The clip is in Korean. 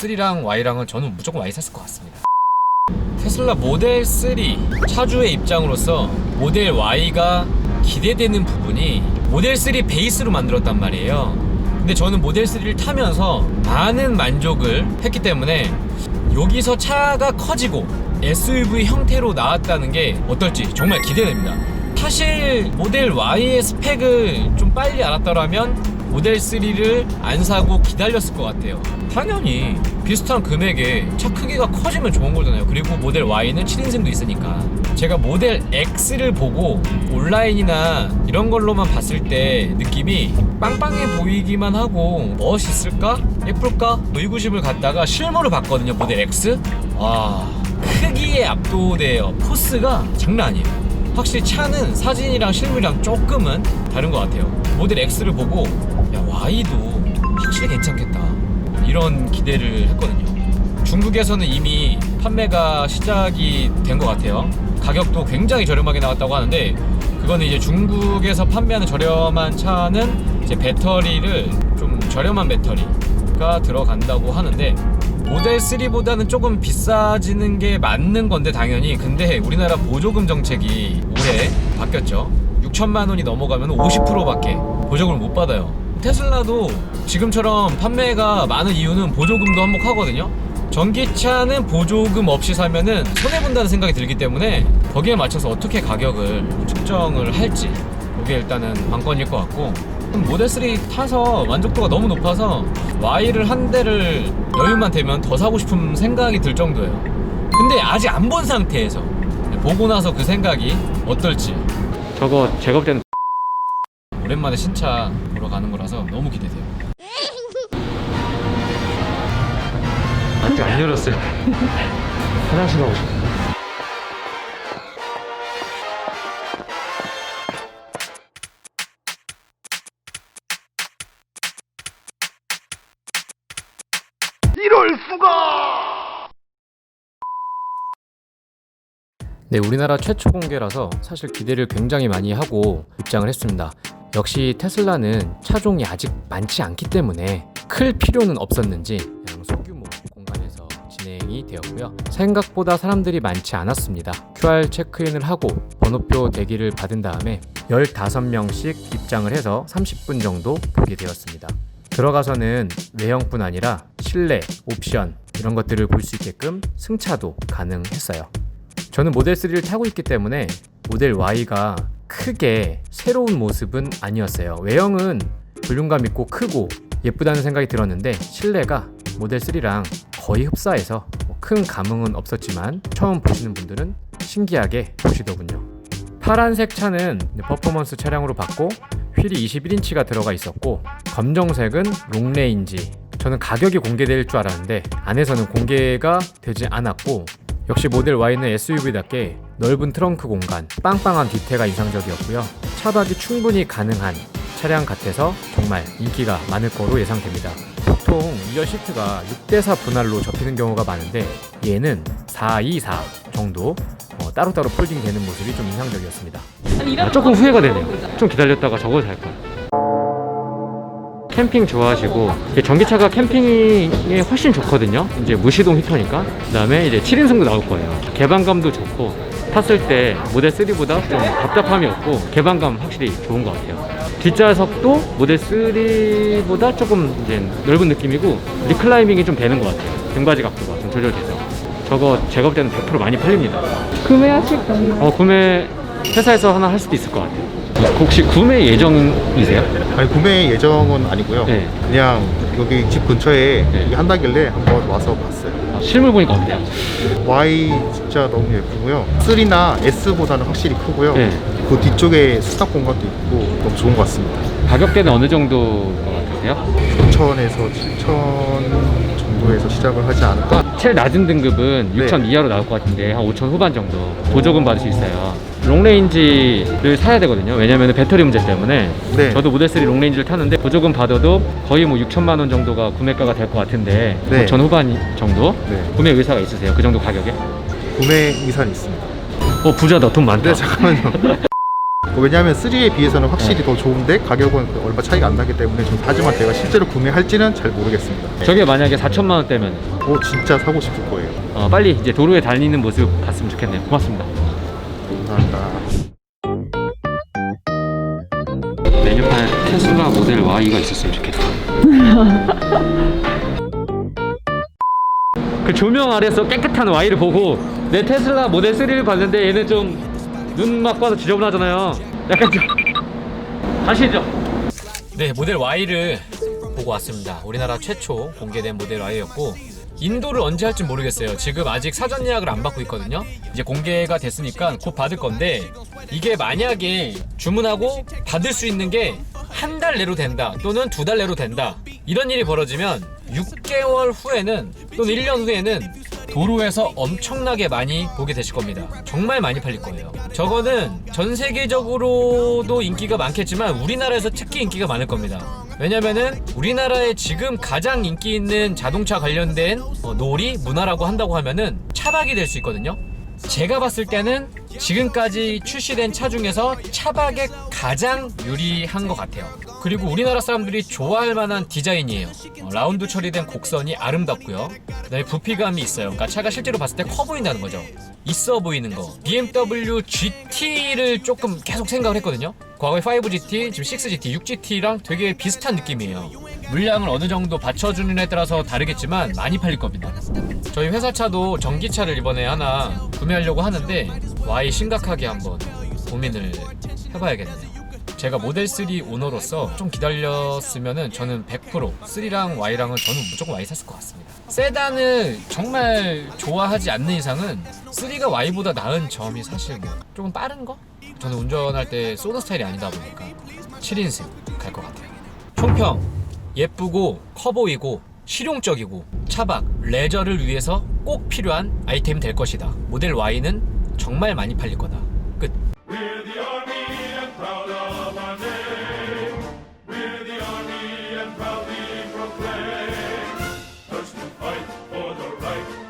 3랑 Y랑은 저는 무조건 Y 샀을 것 같습니다. 테슬라 모델 3 차주의 입장으로서 모델 Y가 기대되는 부분이 모델 3 베이스로 만들었단 말이에요. 근데 저는 모델 3를 타면서 많은 만족을 했기 때문에 여기서 차가 커지고 SUV 형태로 나왔다는 게 어떨지 정말 기대됩니다. 사실 모델 Y의 스펙을 좀 빨리 알았더라면 모델 3를 안 사고 기다렸을 것 같아요. 당연히 비슷한 금액에 차 크기가 커지면 좋은 거잖아요. 그리고 모델 Y는 7인승도 있으니까. 제가 모델 X를 보고 온라인이나 이런 걸로만 봤을 때 느낌이 빵빵해 보이기만 하고 멋있을까? 예쁠까? 의구심을 갖다가 실물을 봤거든요. 모델 X. 와, 크기에 압도돼요. 포스가 장난 아니에요. 확실히 차는 사진이랑 실물이랑 조금은 다른 것 같아요. 모델 X를 보고 야 Y도 확실히 괜찮겠다 이런 기대를 했거든요. 중국에서는 이미 판매가 시작이 된 것 같아요. 가격도 굉장히 저렴하게 나왔다고 하는데 그거는 이제 중국에서 판매하는 저렴한 차는 이제 배터리를 좀 저렴한 배터리가 들어간다고 하는데 모델 3보다는 조금 비싸지는 게 맞는 건데 당연히 근데 우리나라 보조금 정책이 올해 바뀌었죠. 6천만 원이 넘어가면 50%밖에 보조금을 못 받아요. 테슬라도 지금처럼 판매가 많은 이유는 보조금도 한몫하거든요. 전기차는 보조금 없이 사면은 손해본다는 생각이 들기 때문에 거기에 맞춰서 어떻게 가격을 측정을 할지 그게 일단은 관건일 것 같고. 그럼 모델 3 타서 만족도가 너무 높아서 Y를 한 대를 여유만 되면 더 사고 싶은 생각이 들 정도예요. 근데 아직 안 본 상태에서 보고 나서 그 생각이 어떨지. 저거 때는 오랜만에 신차 보러 가는 거라서 너무 기대돼요. 아직 안 열었어요. 화장실 가고 싶어. 네, 우리나라 최초 공개라서 사실 기대를 굉장히 많이 하고 입장을 했습니다. 역시 테슬라는 차종이 아직 많지 않기 때문에 클 필요는 없었는지 그냥 소규모 공간에서 진행이 되었고요. 생각보다 사람들이 많지 않았습니다. QR 체크인을 하고 번호표 대기를 받은 다음에 15명씩 입장을 해서 30분 정도 보게 되었습니다. 들어가서는 외형뿐 아니라 실내, 옵션 이런 것들을 볼 수 있게끔 승차도 가능했어요. 저는 모델 3를 타고 있기 때문에 모델 Y가 크게 새로운 모습은 아니었어요. 외형은 볼륨감 있고 크고 예쁘다는 생각이 들었는데 실내가 모델 3랑 거의 흡사해서 뭐큰 감흥은 없었지만 처음 보시는 분들은 신기하게 보시더군요. 파란색 차는 퍼포먼스 차량으로 봤고 휠이 21인치가 들어가 있었고 검정색은 롱레인지 저는 가격이 공개될 줄 알았는데 안에서는 공개가 되지 않았고 역시 모델 Y는 SUV답게 넓은 트렁크 공간, 빵빵한 뒤태가 인상적이었고요. 차박이 충분히 가능한 차량 같아서 정말 인기가 많을 거로 예상됩니다. 보통 2열 시트가 6대4 분할로 접히는 경우가 많은데 얘는 424 정도 어, 따로따로 폴딩 되는 모습이 좀 인상적이었습니다. 아, 조금 후회가 되네요. 좀 기다렸다가 저거 살 걸. 캠핑 좋아하시고 전기차가 캠핑에 훨씬 좋거든요. 이제 무시동 히터니까. 그 다음에 이제 7인승도 나올 거예요. 개방감도 좋고 탔을 때 모델 3보다 좀 답답함이 없고 개방감 확실히 좋은 것 같아요. 뒷좌석도 모델 3보다 조금 이제 넓은 느낌이고 리클라이밍이 좀 되는 것 같아요. 등받이 각도가 좀 조절돼서. 저거 제가 볼 때는 100% 많이 팔립니다. 구매하실 건가요? 어, 구매 회사에서 하나 할 수도 있을 것 같아요. 혹시 구매 예정이세요? 아니 구매 예정은 아니고요. 네. 그냥 여기 집 근처에 네. 한다길래 한번 와서 봤어요. 아, 실물 보니까 어때요? Y 진짜 너무 예쁘고요. 3나 S보다는 확실히 크고요. 네. 그 뒤쪽에 수납 공간도 있고 너무 좋은 것 같습니다. 가격대는 어느 정도 같으세요? 9천에서 7천 정도에서 시작을 하지 않을까? 제일 낮은 등급은 네. 6천 이하로 나올 것 같은데 한 5천 후반 정도 보조금 받을 수 있어요. 롱레인지를 사야 되거든요. 왜냐면 배터리 문제 때문에 네. 저도 모델 3 롱레인지를 타는데 보조금 받아도 거의 뭐 6천만 원 정도가 구매가가 될 것 같은데 네. 5천 후반 정도 네. 구매 의사가 있으세요? 그 정도 가격에? 구매 의사는 있습니다. 어 부자다 돈 많다. 네 잠깐만요. 왜냐하면 3에 비해서는 확실히 더 좋은데 가격은 얼마 차이가 안 나기 때문에 좀 하지만 제가 실제로 구매할지는 잘 모르겠습니다. 저게 만약에 4천만 원대면 어 진짜 사고 싶을 거예요. 어, 빨리 이제 도로에 달리는 모습 봤으면 좋겠네요. 고맙습니다. 감사합니다. 메뉴판에 테슬라 모델 Y가 있었으면 좋겠다. 그 조명 아래서 깨끗한 Y를 보고 내 테슬라 모델 3를 봤는데 얘는 좀 눈막 봐서 지저분하잖아요. 약간 좀 가시죠. 네, 모델 Y를 보고 왔습니다. 우리나라 최초 공개된 모델 Y였고 인도를 언제 할지 모르겠어요. 지금 아직 사전 예약을 안 받고 있거든요. 이제 공개가 됐으니까 곧 받을 건데 이게 만약에 주문하고 받을 수 있는 게 한 달 내로 된다 또는 두 달 내로 된다 이런 일이 벌어지면 6개월 후에는 또는 1년 후에는 도로에서 엄청나게 많이 보게 되실 겁니다. 정말 많이 팔릴 거예요. 저거는 전 세계적으로도 인기가 많겠지만 우리나라에서 특히 인기가 많을 겁니다. 왜냐면은 우리나라에 지금 가장 인기 있는 자동차 관련된 어, 놀이 문화라고 한다고 하면은 차박이 될 수 있거든요. 제가 봤을 때는 지금까지 출시된 차 중에서 차박에 가장 유리한 것 같아요. 그리고 우리나라 사람들이 좋아할 만한 디자인이에요. 어, 라운드 처리된 곡선이 아름답고요. 그다음에 부피감이 있어요. 그러니까 차가 실제로 봤을 때 커 보인다는 거죠. 있어 보이는 거. BMW GT를 조금 계속 생각을 했거든요. 과거에 5GT, 지금 6GT, 6GT랑 되게 비슷한 느낌이에요. 물량을 어느 정도 받쳐주느냐에 따라서 다르겠지만 많이 팔릴 겁니다. 저희 회사 차도 전기차를 이번에 하나 구매하려고 하는데 Y 심각하게 한번 고민을 해봐야겠네요. 제가 모델 3 오너로서 좀 기다렸으면은 저는 100% 3랑 Y랑은 저는 무조건 Y 샀을 것 같습니다. 세단을 정말 좋아하지 않는 이상은 3가 Y보다 나은 점이 사실 뭐 조금 빠른 거? 저는 운전할 때 쏘는 스타일이 아니다 보니까 7인승 갈 것 같아요. 총평 예쁘고 커 보이고 실용적이고 차박, 레저를 위해서 꼭 필요한 아이템이 될 것이다. 모델 Y는 정말 많이 팔릴 거다. 끝.